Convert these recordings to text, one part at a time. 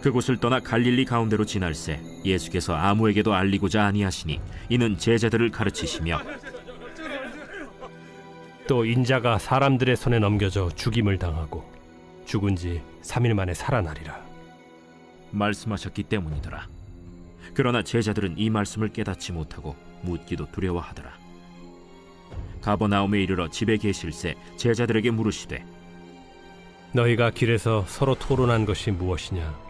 그곳을 떠나 갈릴리 가운데로 지날새 예수께서 아무에게도 알리고자 아니하시니 이는 제자들을 가르치시며 또 인자가 사람들의 손에 넘겨져 죽임을 당하고 죽은 지 3일 만에 살아나리라. 말씀하셨기 때문이더라. 그러나 제자들은 이 말씀을 깨닫지 못하고 묻기도 두려워하더라. 가버나움에 이르러 집에 계실새 제자들에게 물으시되 너희가 길에서 서로 토론한 것이 무엇이냐?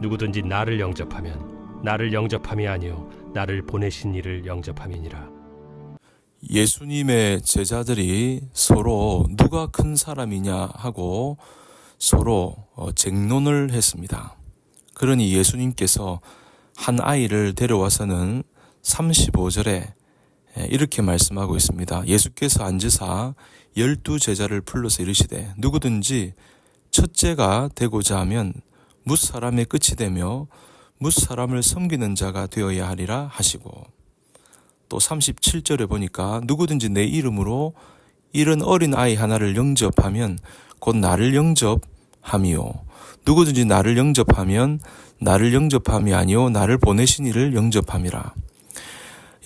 누구든지 나를 영접하면 나를 영접함이 아니요 나를 보내신 이를 영접함이니라. 예수님의 제자들이 서로 누가 큰 사람이냐 하고 서로 어, 쟁론을 했습니다. 그러니 예수님께서 한 아이를 데려와서는 35절에 이렇게 말씀하고 있습니다. 예수께서 앉으사 열두 제자를 불러서 이르시되 누구든지 첫째가 되고자 하면 뭇 사람의 끝이 되며 뭇 사람을 섬기는 자가 되어야 하리라 하시고 또 37절에 보니까 누구든지 내 이름으로 이런 어린 아이 하나를 영접하면 곧 나를 영접함이요 누구든지 나를 영접하면 나를 영접함이 아니요 나를 보내신 이를 영접함이라.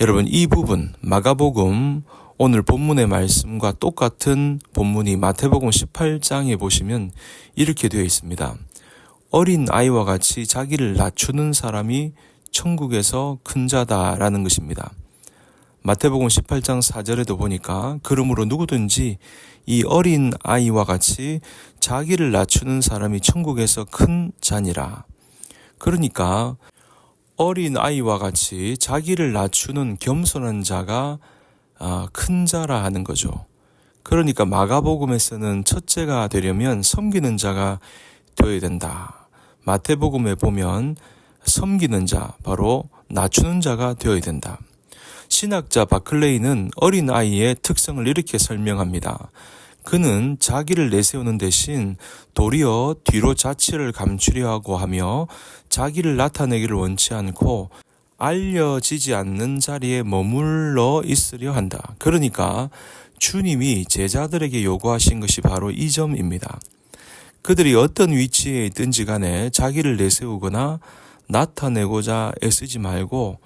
여러분 이 부분 마가복음 오늘 본문의 말씀과 똑같은 본문이 마태복음 18장에 보시면 이렇게 되어 있습니다. 어린 아이와 같이 자기를 낮추는 사람이 천국에서 큰 자다라는 것입니다. 마태복음 18장 4절에도 보니까 그러므로 누구든지 이 어린 아이와 같이 자기를 낮추는 사람이 천국에서 큰 자니라. 그러니까 어린 아이와 같이 자기를 낮추는 겸손한 자가 아, 큰 자라 하는 거죠. 그러니까 마가복음에서는 첫째가 되려면 섬기는 자가 되어야 된다. 마태복음에 보면 섬기는 자, 바로 낮추는 자가 되어야 된다. 신학자 바클레이는 어린 아이의 특성을 이렇게 설명합니다. 그는 자기를 내세우는 대신 도리어 뒤로 자취를 감추려 하고 하며 자기를 나타내기를 원치 않고 알려지지 않는 자리에 머물러 있으려 한다. 그러니까 주님이 제자들에게 요구하신 것이 바로 이 점입니다. 그들이 어떤 위치에 있든지 간에 자기를 내세우거나 나타내고자 애쓰지 말고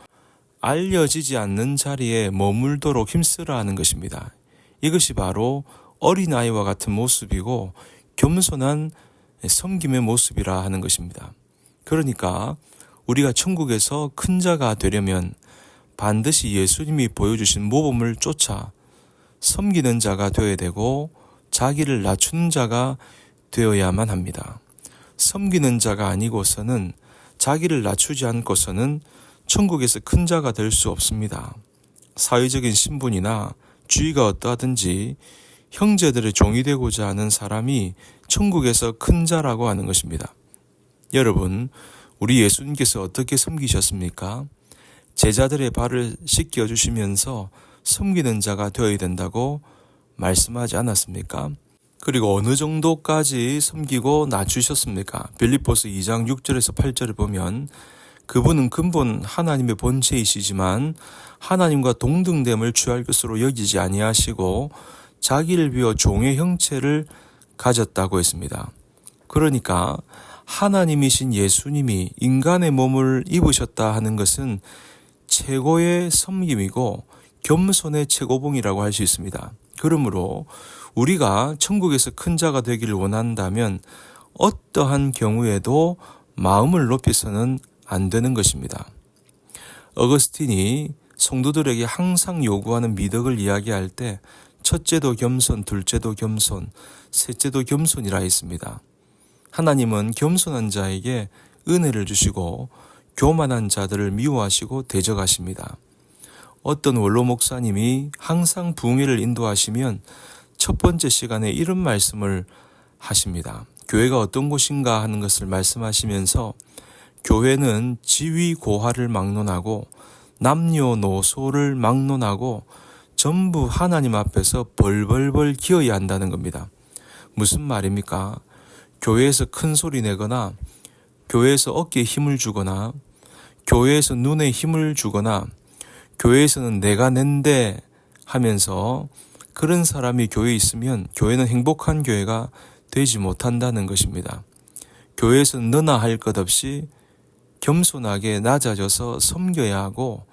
알려지지 않는 자리에 머물도록 힘쓰라 하는 것입니다. 이것이 바로 어린아이와 같은 모습이고 겸손한 섬김의 모습이라 하는 것입니다. 그러니까 우리가 천국에서 큰 자가 되려면 반드시 예수님이 보여주신 모범을 쫓아 섬기는 자가 되어야 되고 자기를 낮추는 자가 되어야만 합니다. 섬기는 자가 아니고서는 자기를 낮추지 않고서는 천국에서 큰 자가 될 수 없습니다. 사회적인 신분이나 주의가 어떠하든지 형제들의 종이 되고자 하는 사람이 천국에서 큰 자라고 하는 것입니다. 여러분, 우리 예수님께서 어떻게 섬기셨습니까? 제자들의 발을 씻겨 주시면서 섬기는 자가 되어야 된다고 말씀하지 않았습니까? 그리고 어느 정도까지 섬기고 낮추셨습니까? 빌립보스 2장 6절에서 8절을 보면 그분은 근본 하나님의 본체이시지만 하나님과 동등됨을 취할 것으로 여기지 아니하시고 자기를 비워 종의 형체를 가졌다고 했습니다. 그러니까 하나님이신 예수님이 인간의 몸을 입으셨다 하는 것은 최고의 섬김이고 겸손의 최고봉이라고 할 수 있습니다. 그러므로 우리가 천국에서 큰 자가 되기를 원한다면 어떠한 경우에도 마음을 높여서는 안 되는 것입니다. 어거스틴이 성도들에게 항상 요구하는 미덕을 이야기할 때 첫째도 겸손, 둘째도 겸손, 셋째도 겸손이라 했습니다. 하나님은 겸손한 자에게 은혜를 주시고 교만한 자들을 미워하시고 대적하십니다. 어떤 원로 목사님이 항상 붕회를 인도하시면 첫 번째 시간에 이런 말씀을 하십니다. 교회가 어떤 곳인가 하는 것을 말씀하시면서 교회는 지위 고하를 막론하고 남녀노소를 막론하고 전부 하나님 앞에서 벌벌벌 기어야 한다는 겁니다. 무슨 말입니까? 교회에서 큰 소리 내거나 교회에서 어깨에 힘을 주거나 교회에서 눈에 힘을 주거나 교회에서는 내가 낸데 하면서 그런 사람이 교회에 있으면 교회는 행복한 교회가 되지 못한다는 것입니다. 교회에서는 너나 할 것 없이 겸손하게 낮아져서 섬겨야 하고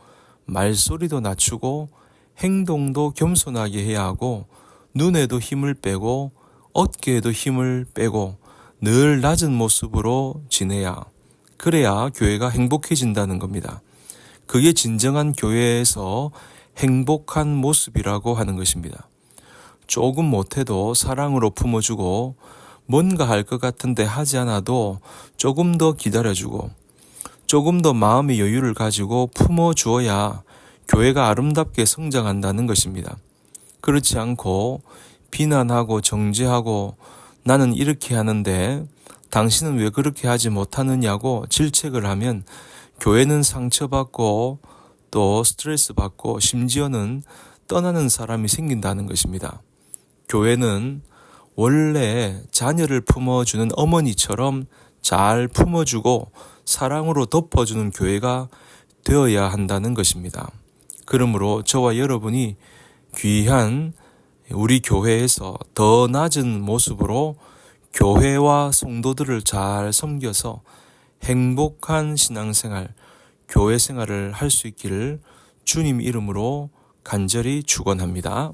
말소리도 낮추고 행동도 겸손하게 해야 하고 눈에도 힘을 빼고 어깨에도 힘을 빼고 늘 낮은 모습으로 지내야 그래야 교회가 행복해진다는 겁니다. 그게 진정한 교회에서 행복한 모습이라고 하는 것입니다. 조금 못해도 사랑으로 품어주고 뭔가 할 것 같은데 하지 않아도 조금 더 기다려주고 조금 더 마음의 여유를 가지고 품어주어야 교회가 아름답게 성장한다는 것입니다. 그렇지 않고 비난하고 정죄하고 나는 이렇게 하는데 당신은 왜 그렇게 하지 못하느냐고 질책을 하면 교회는 상처받고 또 스트레스 받고 심지어는 떠나는 사람이 생긴다는 것입니다. 교회는 원래 자녀를 품어주는 어머니처럼 잘 품어주고 사랑으로 덮어주는 교회가 되어야 한다는 것입니다. 그러므로 저와 여러분이 귀한 우리 교회에서 더 낮은 모습으로 교회와 성도들을 잘 섬겨서 행복한 신앙생활, 교회 생활을 할 수 있기를 주님 이름으로 간절히 축원합니다.